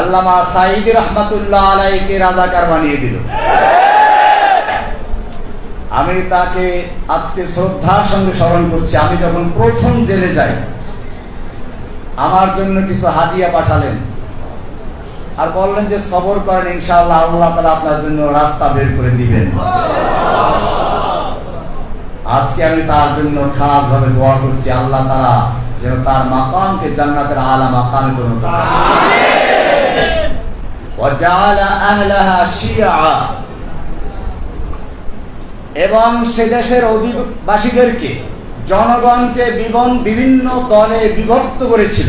আল্লামা সাইদ রহমাতুল্লাহ আলাইকে রাজাকার বানিয়ে দিল। আমি তাকে আজকে শ্রদ্ধার সঙ্গে স্মরণ করছি। আমি যখন প্রথম জেলে যাই, আমার জন্য কিছু হাদিয়া পাঠালেন। আর বললেন যে, সবর করেন, ইনশাআল্লাহ আল্লাহ তালা আপনার জন্য রাস্তা বের করে দিবেন। আজকে আমি তার জন্য খাস ভাবে দোয়া করছি। আল্লাহ তারা যেন তার মাকামকে জান্নাতের আলা মাকামে পরিণত এবং সে দেশের অধিবাসীদেরকে জনগণকে বিভিন্ন দলে বিভক্ত করেছিল।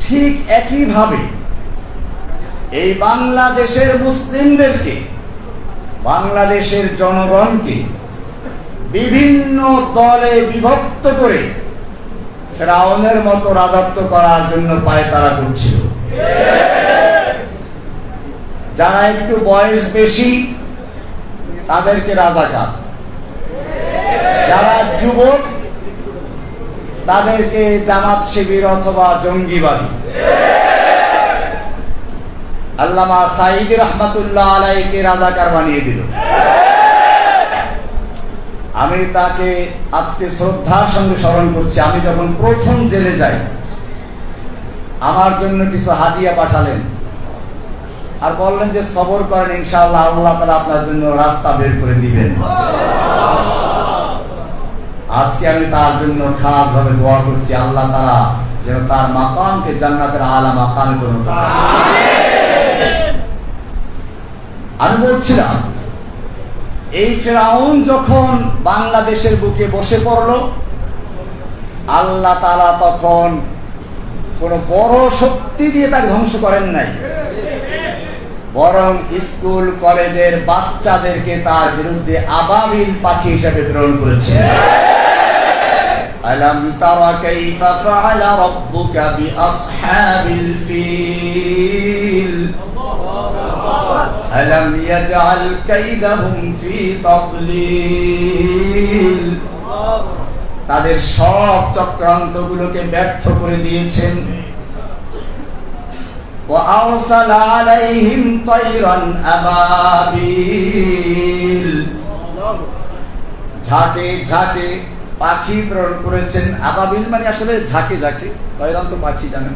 ঠিক একইভাবে এই বাংলাদেশের মুসলিমদেরকে, বাংলাদেশের জনগণকে বিভিন্ন দলে বিভক্ত করে ফেরাউনের মতো রাজত্ব করার জন্য পায় তারা করছিল। যারা একটু বয়স বেশি, তাদেরকে রাজাকার। যারা যুবক, তাদেরকে জামাত শিবির অথবা জঙ্গিবাদী। আল্লামা সাইদ আলাইকে রাজাকার বানিয়ে দিল। আমি তাকে আজকে শ্রদ্ধার সঙ্গে স্মরণ করছি। আমি যখন প্রথম জেলে যাই আমার জন্য কিছু হাদিয়া পাঠালেন আর বললেন যে সবর করেন, ইনশাআল্লাহ আল্লাহ তালা আপনার জন্য রাস্তা বের করে দিবেন আজকে আমি তার জন্য খাস ভাবে দোয়া করছি, আল্লাহ তারা যেন তার মাকামকে জান্নাতের আলা মাকামে পরিণত করে। আমি বলছিলাম, এই ফেরাউন যখন বাংলাদেশের বুকে বসে পড়ল, আল্লাহ তালা তখন কোন বড় শক্তি দিয়ে তাকে ধ্বংস করেন নাই বরং স্কুল কলেজের বাচ্চাদেরকে তার বিরুদ্ধে আবাবিল পাখি হিসেবে প্রেরণ করেছে ألم تر كيف فعل ربك بأصحاب الفيل ألم يجعل كيدهم في تضليل তাদের সব চক্রান্ত গুলোকে ব্যর্থ করে দিয়েছেন। ঝাঁকে ঝাঁকে পাখি প্রেরণ করেছেন। আবাবিল মানে আসলে ঝাঁকে ঝাঁকে তৈরান তো পাখি জানেন।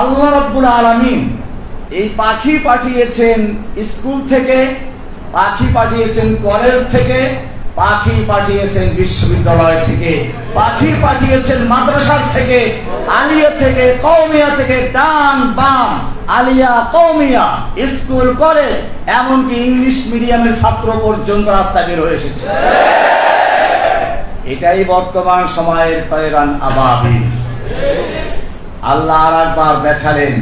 আল্লাহ রব্বুল আলমিন এই পাখি পাঠিয়েছেন স্কুল থেকে, পাখি পাঠিয়েছেন কলেজ থেকে পাখি পাঠিয়েছেন বিশ্ববিদ্যালয় থেকে, পাখি পাঠিয়েছেন মাদ্রাসার থেকে, আলিয়া থেকে কৌমিয়া থেকে, ডান বাম, আলিয়া কৌমিয়া স্কুল, কলেজ, এমনকি ইংলিশ মিডিয়ামের ছাত্র পর্যন্ত রাস্তা বের হয়ে এসেছে। এটাই বর্তমান সময়ের তৈরান আবাবিল। আল্লাহ আর একবার দেখালেন